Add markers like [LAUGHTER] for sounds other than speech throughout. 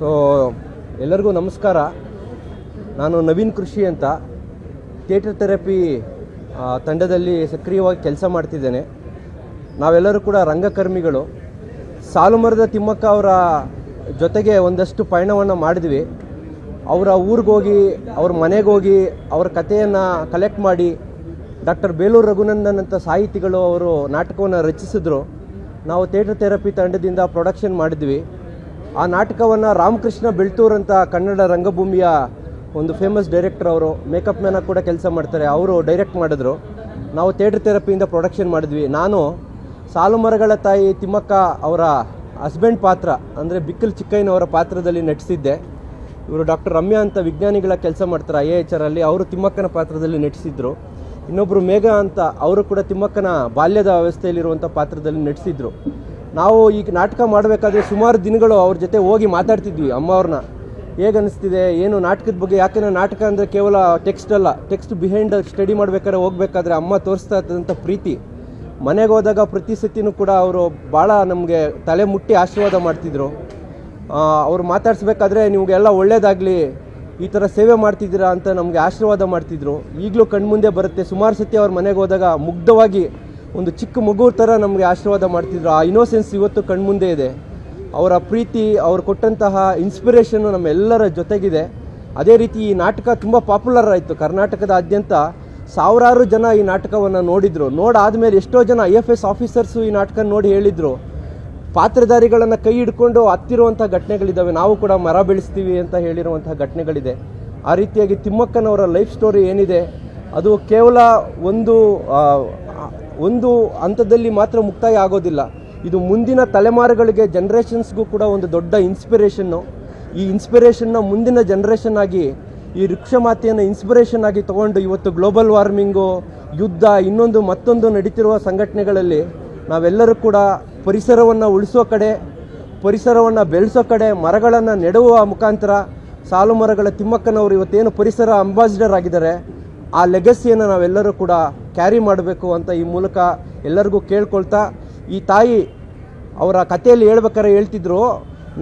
So ಎಲ್ಲರಿಗೂ ನಮಸ್ಕಾರ. ನಾನು ನವೀನ್ ಕೃಷಿ ಅಂತ. ಥಿಯೇಟರ್ ಥೆರಪಿ ತಂಡದಲ್ಲಿ ಸಕ್ರಿಯವಾಗಿ ಕೆಲಸ ಮಾಡ್ತಿದ್ದೇನೆ. ನಾವೆಲ್ಲರೂ ಕೂಡ ರಂಗಕರ್ಮಿಗಳು. ಸಾಲುಮರದ ತಿಮ್ಮಕ್ಕ ಅವರ ಜೊತೆಗೆ ಒಂದಷ್ಟು ಪಯಣವನ್ನು ಮಾಡಿದ್ವಿ. ಅವರ ಊರಿಗೋಗಿ ಅವ್ರ ಮನೆಗೆ ಹೋಗಿ, ಅವ್ರ ಕಥೆಯನ್ನು ಕಲೆಕ್ಟ್ ಮಾಡಿ, ಡಾಕ್ಟರ್ ಬೇಲೂರು ರಘುನಂದನ್ ಅಂತ ಸಾಹಿತಿಗಳು ಅವರು ನಾಟಕವನ್ನು ರಚಿಸಿದ್ರು. ನಾವು ಥಿಯೇಟರ್ ಥೆರಪಿ ತಂಡದಿಂದ ಪ್ರೊಡಕ್ಷನ್ ಮಾಡಿದ್ವಿ. ಆ ನಾಟಕವನ್ನು ರಾಮಕೃಷ್ಣ ಬೆಳ್ತೂರ್ ಅಂತ ಕನ್ನಡ ರಂಗಭೂಮಿಯ ಒಂದು ಫೇಮಸ್ ಡೈರೆಕ್ಟರ್ ಅವರು ಮೇಕಪ್ ಮ್ಯಾನಾಗಿ ಕೂಡ ಕೆಲಸ ಮಾಡ್ತಾರೆ. ಅವರು ಡೈರೆಕ್ಟ್ ಮಾಡಿದ್ರು. ನಾವು ಥಿಯೇಟರ್ ಥೆರಪಿಯಿಂದ ಪ್ರೊಡಕ್ಷನ್ ಮಾಡಿದ್ವಿ. ನಾನು ಸಾಲು ಮರಗಳ ತಾಯಿ ತಿಮ್ಮಕ್ಕ ಅವರ ಹಸ್ಬೆಂಡ್ ಪಾತ್ರ, ಅಂದರೆ ಬಿಕ್ಕಲ್ ಚಿಕ್ಕಯ್ಯನವರ ಪಾತ್ರದಲ್ಲಿ ನಟಿಸಿದ್ದೆ. ಇವರು ಡಾಕ್ಟರ್ ರಮ್ಯಾ ಅಂತ ವಿಜ್ಞಾನಿಗಳ ಕೆಲಸ ಮಾಡ್ತಾರೆ ಐ ಎಚ್ ಅಲ್ಲಿ. ಅವರು ತಿಮ್ಮಕ್ಕನ ಪಾತ್ರದಲ್ಲಿ ನಟಿಸಿದ್ರು. ಇನ್ನೊಬ್ಬರು ಮೇಘ ಅಂತ, ಅವರು ಕೂಡ ತಿಮ್ಮಕ್ಕನ ಬಾಲ್ಯದ ವ್ಯವಸ್ಥೆಯಲ್ಲಿರುವಂಥ ಪಾತ್ರದಲ್ಲಿ ನಟಿಸಿದ್ರು. ನಾವು ಈಗ ನಾಟಕ ಮಾಡಬೇಕಾದ್ರೆ ಸುಮಾರು ದಿನಗಳು ಅವ್ರ ಜೊತೆ ಹೋಗಿ ಮಾತಾಡ್ತಿದ್ವಿ, ಅಮ್ಮ ಅವ್ರನ್ನ. ಹೇಗೆ ಅನಿಸ್ತಿದೆ, ಏನು ನಾಟಕದ ಬಗ್ಗೆ ಯಾಕೆಂದರೆ ನಾಟಕ ಅಂದರೆ ಕೇವಲ ಟೆಕ್ಸ್ಟ್ ಅಲ್ಲ ಟೆಕ್ಸ್ಟ್ ಬಿಹೈಂಡ್ ಸ್ಟಡಿ ಮಾಡಬೇಕಾದ್ರೆ ಹೋಗ್ಬೇಕಾದ್ರೆ ಅಮ್ಮ ತೋರಿಸ್ತಾ ಇದ್ದಂಥ ಪ್ರೀತಿ. ಮನೆಗೆ ಹೋದಾಗ ಪ್ರತಿ ಸತಿನೂ ಕೂಡ ಅವರು ಭಾಳ ನಮಗೆ ತಲೆ ಮುಟ್ಟಿ ಆಶೀರ್ವಾದ ಮಾಡ್ತಿದ್ರು. ಅವ್ರು ಮಾತಾಡಿಸ್ಬೇಕಾದ್ರೆ ನಿಮಗೆಲ್ಲ ಒಳ್ಳೇದಾಗಲಿ, ಈ ಥರ ಸೇವೆ ಮಾಡ್ತಿದ್ದೀರಾ ಅಂತ ನಮಗೆ ಆಶೀರ್ವಾದ ಮಾಡ್ತಿದ್ರು. ಈಗಲೂ ಕಣ್ಮುಂದೆ ಬರುತ್ತೆ, ಸುಮಾರು ಸತಿ ಅವ್ರ ಮನೆಗೆ ಹೋದಾಗ ಮುಗ್ಧವಾಗಿ ಒಂದು ಚಿಕ್ಕ ಮಗು ಥರ ನಮಗೆ ಆಶೀರ್ವಾದ ಮಾಡ್ತಿದ್ರು. ಆ ಇನೋಸೆನ್ಸ್ ಇವತ್ತು ಕಣ್ಮುಂದೆ ಇದೆ. ಅವರ ಪ್ರೀತಿ, ಅವ್ರು ಕೊಟ್ಟಂತಹ ಇನ್ಸ್ಪಿರೇಷನ್ನು ನಮ್ಮೆಲ್ಲರ ಜೊತೆಗಿದೆ. ಅದೇ ರೀತಿ ಈ ನಾಟಕ ತುಂಬ ಪಾಪ್ಯುಲರ್ ಆಯಿತು. ಕರ್ನಾಟಕದಾದ್ಯಂತ ಸಾವಿರಾರು ಜನ ಈ ನಾಟಕವನ್ನು ನೋಡಿದರು. ನೋಡಾದ ಮೇಲೆ ಎಷ್ಟೋ ಜನ ಐ ಎಫ್ ಎಸ್ ಆಫೀಸರ್ಸು ಈ ನಾಟಕ ನೋಡಿ ಹೇಳಿದರು. ಪಾತ್ರಧಾರಿಗಳನ್ನು ಕೈ ಹಿಡ್ಕೊಂಡು ಹತ್ತಿರುವಂಥ ಘಟನೆಗಳಿದ್ದಾವೆ ನಾವು ಕೂಡ ಮರ ಬೆಳೆಸ್ತೀವಿ ಅಂತ ಹೇಳಿರುವಂಥ ಘಟನೆಗಳಿದೆ. ಆ ರೀತಿಯಾಗಿ ತಿಮ್ಮಕ್ಕನವರ ಲೈಫ್ ಸ್ಟೋರಿ ಏನಿದೆ? ಅದು ಕೇವಲ ಒಂದು ಒಂದು ಹಂತದಲ್ಲಿ ಮಾತ್ರ ಮುಕ್ತಾಯ ಆಗೋದಿಲ್ಲ. ಇದು ಮುಂದಿನ ತಲೆಮಾರುಗಳಿಗೆ ಜನ್ರೇಷನ್ಸ್ಗೂ ಕೂಡ ಒಂದು ದೊಡ್ಡ ಇನ್ಸ್ಪಿರೇಷನ್ನು ಈ ಇನ್ಸ್ಪಿರೇಷನ್ನ ಮುಂದಿನ ಜನ್ರೇಷನ್ ಆಗಿ, ಈ ವೃಕ್ಷಮಾತೆಯನ್ನು ಇನ್ಸ್ಪಿರೇಷನ್ ಆಗಿ ತಗೊಂಡು ಇವತ್ತು ಗ್ಲೋಬಲ್ ವಾರ್ಮಿಂಗು ಯುದ್ಧ, ಇನ್ನೊಂದು ಮತ್ತೊಂದು ನಡೀತಿರುವ ಸಂಘಟನೆಗಳಲ್ಲಿ ನಾವೆಲ್ಲರೂ ಕೂಡ ಪರಿಸರವನ್ನು ಉಳಿಸೋ ಕಡೆ, ಪರಿಸರವನ್ನು ಬೆಳೆಸೋ ಕಡೆ, ಮರಗಳನ್ನು ನೆಡುವ ಮುಖಾಂತರ ಸಾಲು ಮರಗಳ ತಿಮ್ಮಕ್ಕನವರು ಇವತ್ತೇನು ಪರಿಸರ ಅಂಬಾಸಿಡರ್ ಆಗಿದ್ದಾರೆ, ಆ ಲೆಗಸಿಯನ್ನು ನಾವೆಲ್ಲರೂ ಕೂಡ ಕ್ಯಾರಿ ಮಾಡಬೇಕು ಅಂತ ಈ ಮೂಲಕ ಎಲ್ಲರಿಗೂ ಕೇಳ್ಕೊಳ್ತಾ ಈ ತಾಯಿ ಅವರ ಕಥೆಯಲ್ಲಿ ಹೇಳ್ಬೇಕಾರೆ ಹೇಳ್ತಿದ್ರು,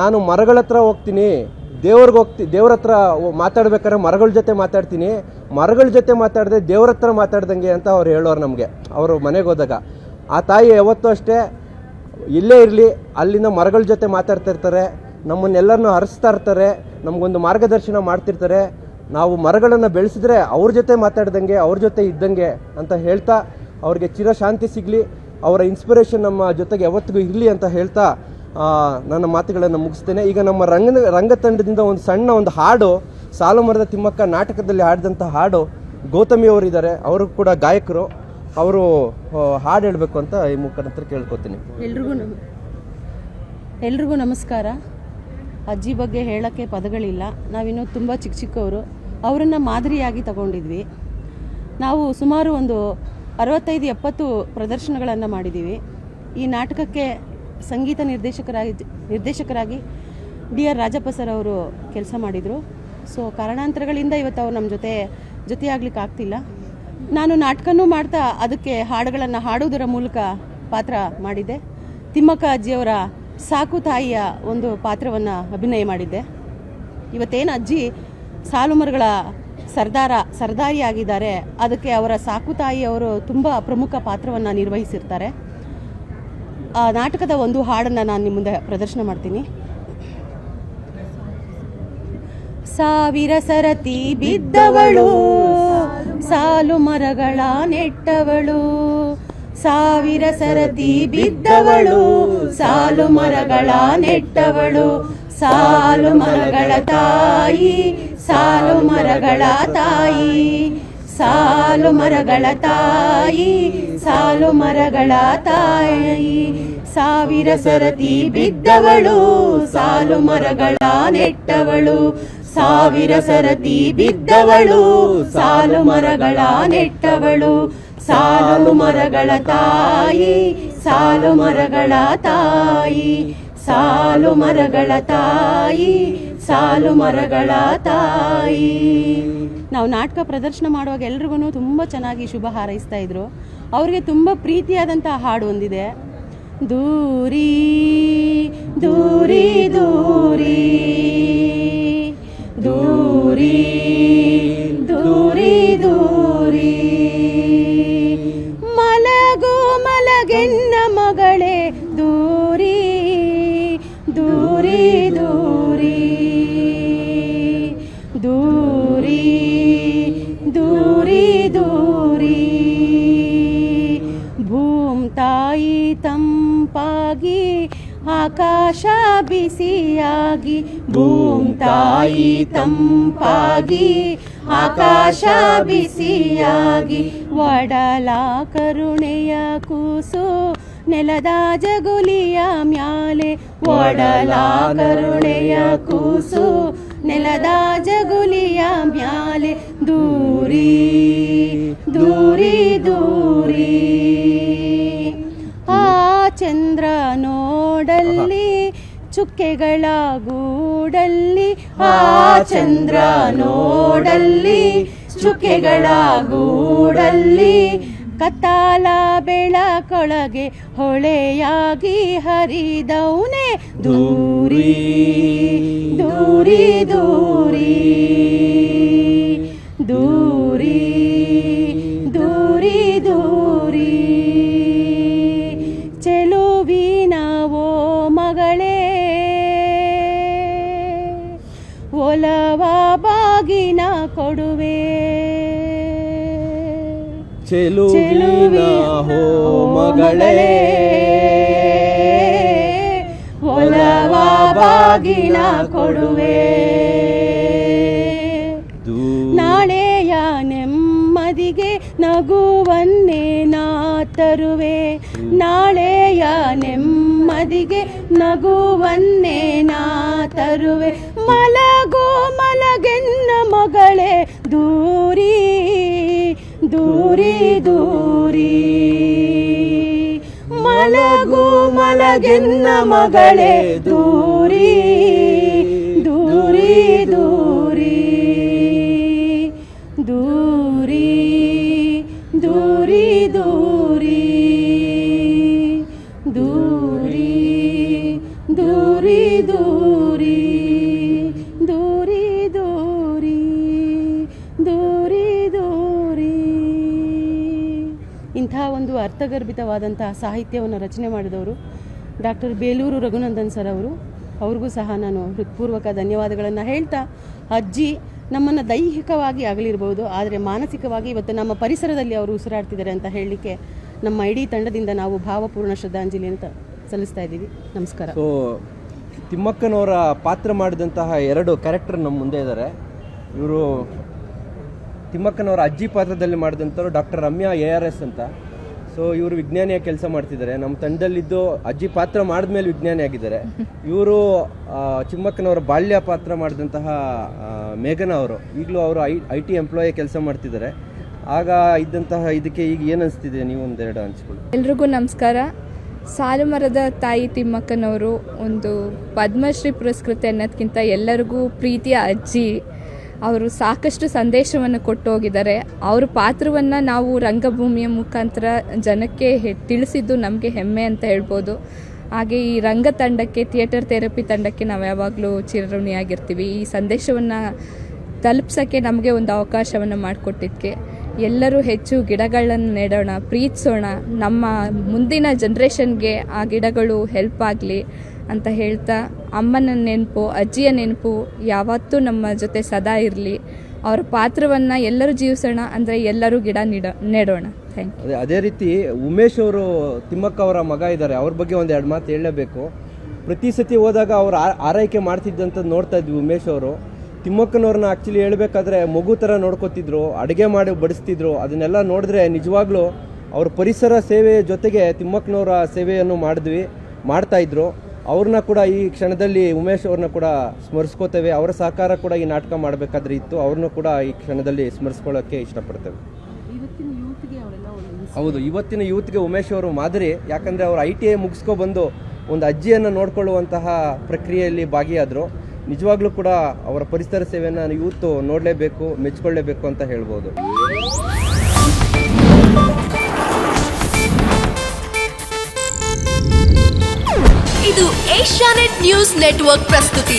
ನಾನು ಮರಗಳ ಹತ್ರ ಹೋಗ್ತೀನಿ, ದೇವ್ರಿಗೆ ಹೋಗ್ತಿ, ದೇವ್ರ ಹತ್ರ ಮಾತಾಡ್ಬೇಕಾದ್ರೆ ಮರಗಳ ಜೊತೆ ಮಾತಾಡ್ತೀನಿ, ಮರಗಳ ಜೊತೆ ಮಾತಾಡದೆ ದೇವ್ರ ಹತ್ರ ಮಾತಾಡ್ದಂಗೆ ಅಂತ ಅವ್ರು ಹೇಳೋರು ನಮಗೆ, ಅವರು ಮನೆಗೆ ಹೋದಾಗ. ಆ ತಾಯಿ ಯಾವತ್ತೂ ಅಷ್ಟೇ, ಇಲ್ಲೇ ಇರಲಿ, ಅಲ್ಲಿಂದ ಮರಗಳ ಜೊತೆ ಮಾತಾಡ್ತಾ ಇರ್ತಾರೆ, ನಮ್ಮನ್ನೆಲ್ಲರನ್ನೂ ಹರಿಸ್ತಾ ಇರ್ತಾರೆ, ನಮಗೊಂದು ಮಾರ್ಗದರ್ಶನ ಮಾಡ್ತಿರ್ತಾರೆ ನಾವು ಮರಗಳನ್ನು ಬೆಳೆಸಿದ್ರೆ ಅವ್ರ ಜೊತೆ ಮಾತಾಡ್ದಂಗೆ, ಅವ್ರ ಜೊತೆ ಇದ್ದಂಗೆ ಅಂತ ಹೇಳ್ತಾ ಅವ್ರಿಗೆ ಚಿರಶಾಂತಿ ಸಿಗಲಿ, ಅವರ ಇನ್ಸ್ಪಿರೇಷನ್ ನಮ್ಮ ಜೊತೆಗೆ ಯಾವತ್ತಿಗೂ ಇರಲಿ ಅಂತ ಹೇಳ್ತಾ ನನ್ನ ಮಾತುಗಳನ್ನು ಮುಗಿಸ್ತೇನೆ. ಈಗ ನಮ್ಮ ರಂಗ ರಂಗತಂಡದಿಂದ ಒಂದು ಸಣ್ಣ ಒಂದು ಹಾಡು ಸಾಲು ಮರದ ತಿಮ್ಮಕ್ಕ ನಾಟಕದಲ್ಲಿ ಹಾಡಿದಂಥ ಹಾಡು, ಗೌತಮಿ ಅವರಿದ್ದಾರೆ. ಅವರು ಕೂಡ ಗಾಯಕರು. ಅವರು ಹಾಡು ಹೇಳಬೇಕು ಅಂತ ಈ ಮುಖಾಂತರ ಕೇಳ್ಕೊತೀನಿ. ಎಲ್ರಿಗೂ ಎಲ್ರಿಗೂ ನಮಸ್ಕಾರ. ಅಜ್ಜಿ ಬಗ್ಗೆ ಹೇಳೋಕ್ಕೆ ಪದಗಳಿಲ್ಲ. ನಾವಿನ್ನೂ ತುಂಬ ಚಿಕ್ಕ ಚಿಕ್ಕವರು. ಅವರನ್ನು ಮಾದರಿಯಾಗಿ ತಗೊಂಡಿದ್ವಿ. ನಾವು ಸುಮಾರು ಒಂದು ಅರವತ್ತೈದು, ಎಪ್ಪತ್ತು ಪ್ರದರ್ಶನಗಳನ್ನು ಮಾಡಿದ್ದೀವಿ ಈ ನಾಟಕಕ್ಕೆ ಸಂಗೀತ ನಿರ್ದೇಶಕರಾಗಿ ನಿರ್ದೇಶಕರಾಗಿ ಡಿ ಆರ್ ರಾಜಪ್ಪ ಸರ್ ಅವರು ಕೆಲಸ ಮಾಡಿದರು. ಸೊ, ಕಾರಣಾಂತರಗಳಿಂದ ಇವತ್ತು ಅವ್ರು ನಮ್ಮ ಜೊತೆ ಜೊತೆಯಾಗ್ಲಿಕ್ಕೆ ಆಗ್ತಿಲ್ಲ. ನಾನು ನಾಟಕನೂ ಮಾಡ್ತಾ ಅದಕ್ಕೆ ಹಾಡುಗಳನ್ನು ಹಾಡುವುದರ ಮೂಲಕ ಪಾತ್ರ ಮಾಡಿದ್ದೆ. ತಿಮ್ಮಕ್ಕ ಅಜ್ಜಿಯವರ ಸಾಕು ತಾಯಿಯ ಒಂದು ಪಾತ್ರವನ್ನು ಅಭಿನಯ ಮಾಡಿದ್ದೆ. ಇವತ್ತೇನು ಅಜ್ಜಿ ಸಾಲು ಮರಗಳ ಸರ್ದಾರ ಸರ್ದಾರಿ ಆಗಿದ್ದಾರೆ ಅದಕ್ಕೆ ಅವರ ಸಾಕು ತಾಯಿಯವರು ತುಂಬ ಪ್ರಮುಖ ಪಾತ್ರವನ್ನು ನಿರ್ವಹಿಸಿರ್ತಾರೆ. ಆ ನಾಟಕದ ಒಂದು ಹಾಡನ್ನು ನಾನು ನಿಮ್ಮ ಮುಂದೆ ಪ್ರದರ್ಶನ ಮಾಡ್ತೀನಿ. ಸಾವಿರ ಸರತಿ ಬಿದ್ದವಳು ಸಾಲು ಮರಗಳ ನೆಟ್ಟವಳು ಸಾವಿರ ಸರತಿ ಬಿದ್ದವಳು, ಸಾಲು ಮರಗಳ ನೆಟ್ಟವಳು, ಸಾಲು ಮರಗಳ ತಾಯಿ, ಸಾಲು ಮರಗಳ ತಾಯಿ, ಸಾಲು ಮರಗಳ ತಾಯಿ, ಸಾಲು ಮರಗಳ ತಾಯಿ. ಸಾವಿರ ಸರತಿ ಬಿದ್ದವಳು, ಸಾಲು ಮರಗಳ ನೆಟ್ಟವಳು, ಸಾವಿರ ಸರತಿ ಬಿದ್ದವಳು, ಸಾಲು ಮರಗಳ ನೆಟ್ಟವಳು ಸಾಲು ಮರಗಳ ತಾಯಿ, ಸಾಲು ಮರಗಳ ತಾಯಿ, ಸಾಲು ಮರಗಳ ತಾಯಿ, ಸಾಲು ಮರಗಳ ತಾಯಿ. ನಾವು ನಾಟಕ ಪ್ರದರ್ಶನ ಮಾಡುವಾಗ ಎಲ್ರಿಗೂ ತುಂಬ ಚೆನ್ನಾಗಿ ಶುಭ ಹಾರೈಸ್ತಾ ಇದ್ರು. ಅವ್ರಿಗೆ ತುಂಬ ಪ್ರೀತಿಯಾದಂಥ ಹಾಡು ಒಂದಿದೆ. ದೂರಿ ದೂರಿ ದೂರಿ ದೂರಿ ದೂರಿ. ತಂಪಾಗಿ, ಆಕಾಶ ಬಿಸಿಯಾಗಿ ಭೂಮ್ ತಾಯಿ ತಂಪಾಗಿ, ಆಕಾಶ ಬಿಸಿಯಾಗಿ ಒಡಲ ಕರುಣೆಯ ಕೂಸು, ನೆಲದ ಜಗುಲಿಯ ಮ್ಯಾಲೆ ಒಡಲ ಕರುಣೆಯ ಕೂಸು, ನೆಲದ ಜಗುಲಿಯ ಮ್ಯಾಲೆ, ದೂರಿ ದೂರಿ ದೂರಿ. ಚುಕ್ಕೆಗಳ ಗೂಡಲ್ಲಿ ಆ ಚಂದ್ರ ನೋಡಲ್ಲಿ ಚುಕ್ಕೆಗಳ ಗೂಡಲ್ಲಿ ಕತ್ತಾಲ ಬೆಳಕೊಳಗೆ ಹೊಳೆಯಾಗಿ ಹರಿದೌನೆ ದೂರಿ ದೂರಿ ದೂರಿ ದೂರಿ ದೂರಿ. ಚೆಲುವಿನ ಹೋ ಮಗಳೇ ಒಲವ ಬಾಗಿನ ಕೊಡುವೆ ನಾಳೆಯ ನೆಮ್ಮದಿಗೆ ನಗುವನ್ನೇ ನಾ ತರುವೆ. ನಾಳೆಯ ನೆಮ್ಮದಿಗೆ ನಗುವನ್ನೇ ನಾ ತರುವೆ. ಮಲಗೋ ಮಲಗೆನ್ನ ಮಗಳೇ ದೂರಿ ದೂರಿ ದೂರಿ ದೂರಿ ದೂರಿ ದೂರಿ ದೂರಿ ದೂರಿ ದೂರಿ ದೂರಿ ದೂರಿ ದೂರಿ ದೂರಿ ಇಂಥ ಒಂದು ಅರ್ಥಗರ್ಭಿತವಾದಂತಹ ಸಾಹಿತ್ಯವನ್ನು ರಚನೆ ಮಾಡಿದವರು ಡಾಕ್ಟರ್ ಬೇಲೂರು ರಘುನಂದನ್ ಸರ್ ಅವರು, ಅವ್ರಿಗೂ ಸಹ ನಾನು ಹೃತ್ಪೂರ್ವಕ ಧನ್ಯವಾದಗಳನ್ನು ಹೇಳ್ತಾ, ಅಜ್ಜಿ ನಮ್ಮನ್ನು ದೈಹಿಕವಾಗಿ ಆಗಲಿರ್ಬೋದು ಆದರೆ ಮಾನಸಿಕವಾಗಿ ಇವತ್ತು ನಮ್ಮ ಪರಿಸರದಲ್ಲಿ ಅವರು ಉಸಿರಾಡ್ತಿದ್ದಾರೆ ಅಂತ ಹೇಳಲಿಕ್ಕೆ ನಮ್ಮ ಇಡೀ ತಂಡದಿಂದ ನಾವು ಭಾವಪೂರ್ಣ ಶ್ರದ್ಧಾಂಜಲಿ ಅಂತ ಸಲ್ಲಿಸ್ತಾ ಇದ್ದೀವಿ. ನಮಸ್ಕಾರ. ಸೊ ತಿಮ್ಮಕ್ಕನವರ ಪಾತ್ರ ಮಾಡಿದಂತಹ ಎರಡು ಕ್ಯಾರೆಕ್ಟರ್ ನಮ್ಮ ಮುಂದೆ ಇದ್ದಾರೆ ಇವರು ತಿಮ್ಮಕ್ಕನವರ ಅಜ್ಜಿ ಪಾತ್ರದಲ್ಲಿ ಮಾಡಿದಂಥವ್ರು doctor Ramya A R S ಅಂತ. ಸೊ ಇವರು ವಿಜ್ಞಾನಿಯಾಗಿ ಕೆಲಸ ಮಾಡ್ತಿದ್ದಾರೆ. ನಮ್ಮ ತಂಡದಲ್ಲಿದ್ದು ಅಜ್ಜಿ ಪಾತ್ರ ಮಾಡಿದ್ಮೇಲೆ ವಿಜ್ಞಾನಿ ಆಗಿದ್ದಾರೆ. [LAUGHS] ಇವರು ಚಿಮ್ಮಕ್ಕನವರ ಬಾಲ್ಯ ಪಾತ್ರ ಮಾಡಿದಂತಹ ಮೇಘನ ಅವರು ಈಗಲೂ ಅವರು ಐ ಐ ಟಿ ಎಂಪ್ಲಾಯಿ ಕೆಲಸ ಮಾಡ್ತಿದ್ದಾರೆ. ಆಗ ಇದ್ದಂತಹ ಇದಕ್ಕೆ ಈಗ ಏನು ಅನಿಸ್ತಿದೆ? ನೀವು ಒಂದೆರಡು ಹಂಚ್ಕೊಳ್ಳಿ. ಎಲ್ರಿಗೂ ನಮಸ್ಕಾರ. ಸಾಲು ಮರದ ತಾಯಿ ತಿಮ್ಮಕ್ಕನವರು ಒಂದು ಪದ್ಮಶ್ರೀ ಪುರಸ್ಕೃತಿ ಅನ್ನೋದಕ್ಕಿಂತ ಎಲ್ಲರಿಗೂ ಪ್ರೀತಿಯ ಅಜ್ಜಿ. ಅವರು ಸಾಕಷ್ಟು ಸಂದೇಶವನ್ನು ಕೊಟ್ಟು ಹೋಗಿದ್ದಾರೆ ಅವ್ರ ಪಾತ್ರವನ್ನು ನಾವು ರಂಗಭೂಮಿಯ ಮುಖಾಂತರ ಜನಕ್ಕೆ ತಿಳಿಸಿದ್ದು ನಮಗೆ ಹೆಮ್ಮೆ ಅಂತ ಹೇಳ್ಬೋದು. ಹಾಗೆ ಈ ರಂಗ ತಂಡಕ್ಕೆ, ಥಿಯೇಟರ್ ಥೆರಪಿ ತಂಡಕ್ಕೆ ನಾವು ಯಾವಾಗಲೂ ಚಿರಋಣಿಯಾಗಿರ್ತೀವಿ. ಈ ಸಂದೇಶವನ್ನು ತಲುಪ್ಸೋಕ್ಕೆ ನಮಗೆ ಒಂದು ಅವಕಾಶವನ್ನು ಮಾಡಿಕೊಟ್ಟಿದ್ದಕ್ಕೆ ಎಲ್ಲರೂ ಹೆಚ್ಚು ಗಿಡಗಳನ್ನು ನೆಡೋಣ, ಪ್ರೀತಿಸೋಣ. ನಮ್ಮ ಮುಂದಿನ ಜನ್ರೇಷನ್ಗೆ ಆ ಗಿಡಗಳು ಹೆಲ್ಪ್ ಆಗಲಿ ಅಂತ ಹೇಳ್ತಾ ಅಮ್ಮನ ನೆನಪು, ಅಜ್ಜಿಯ ನೆನಪು ಯಾವತ್ತೂ ನಮ್ಮ ಜೊತೆ ಸದಾ ಇರಲಿ. ಅವರ ಪಾತ್ರವನ್ನು ಎಲ್ಲರೂ ಜೀವಿಸೋಣ, ಅಂದರೆ ಎಲ್ಲರೂ ಗಿಡ ನಿಡ, ನೆಡೋಣ. ಥ್ಯಾಂಕ್ ಯು ಅದೇ ರೀತಿ ಉಮೇಶ್ ಅವರು, ತಿಮ್ಮಕ್ಕ ಅವರ ಮಗ ಇದ್ದಾರೆ. ಅವ್ರ ಬಗ್ಗೆ ಒಂದು ಎರಡು ಮಾತು ಹೇಳಲೇಬೇಕು ಪ್ರತಿ ಸತಿ ಹೋದಾಗ ಅವ್ರು ಆರೈಕೆ ಮಾಡ್ತಿದ್ದಂತ ನೋಡ್ತಾ ಇದ್ವಿ ಉಮೇಶ್ ಅವರು. ತಿಮ್ಮಕ್ಕನವ್ರನ್ನ ಆ್ಯಕ್ಚುಲಿ ಹೇಳಬೇಕಾದ್ರೆ ಮಗು ಥರ ನೋಡ್ಕೋತಿದ್ರು ಅಡುಗೆ ಮಾಡಿ ಬಡಿಸ್ತಿದ್ರು ಅದನ್ನೆಲ್ಲ ನೋಡಿದ್ರೆ ನಿಜವಾಗ್ಲೂ ಅವ್ರ ಪರಿಸರ ಸೇವೆಯ ಜೊತೆಗೆ ತಿಮ್ಮಕ್ಕನವರ ಸೇವೆಯನ್ನು ಮಾಡಿದ್ವಿ ಮಾಡ್ತಾಯಿದ್ರು ಅವ್ರನ್ನ ಕೂಡ ಈ ಕ್ಷಣದಲ್ಲಿ ಉಮೇಶ್ ಅವ್ರನ್ನ ಕೂಡ ಸ್ಮರಿಸ್ಕೋತೇವೆ. ಅವರ ಸಹಕಾರ ಕೂಡ ಈ ನಾಟಕ ಮಾಡಬೇಕಾದ್ರೆ ಇತ್ತು. ಅವ್ರನ್ನೂ ಕೂಡ ಈ ಕ್ಷಣದಲ್ಲಿ ಸ್ಮರಿಸ್ಕೊಳ್ಳೋಕ್ಕೆ ಇಷ್ಟಪಡ್ತೇವೆ. ಹೌದು ಇವತ್ತಿನ ಯೂತ್ಗೆ ಉಮೇಶ್ ಅವರು ಮಾದರಿ. ಯಾಕಂದರೆ ಅವರು ಐ ಟಿ ಐ ಮುಗಿಸ್ಕೊಬಂದು ಒಂದು ಅಜ್ಜಿಯನ್ನು ನೋಡ್ಕೊಳ್ಳುವಂತಹ ಪ್ರಕ್ರಿಯೆಯಲ್ಲಿ ಭಾಗಿಯಾದರು. ನಿಜವಾಗ್ಲೂ ಕೂಡ ಅವರ ಪರಿಸರ ಸೇವೆಯನ್ನು ಯೂತ್ ನೋಡಲೇಬೇಕು, ಮೆಚ್ಕೊಳ್ಳೇಬೇಕು ಅಂತ ಹೇಳ್ಬೋದು. ಇದು ಏಷ್ಯಾನೆಟ್ ನ್ಯೂಸ್ ನೆಟ್ವರ್ಕ್ ಪ್ರಸ್ತುತಿ.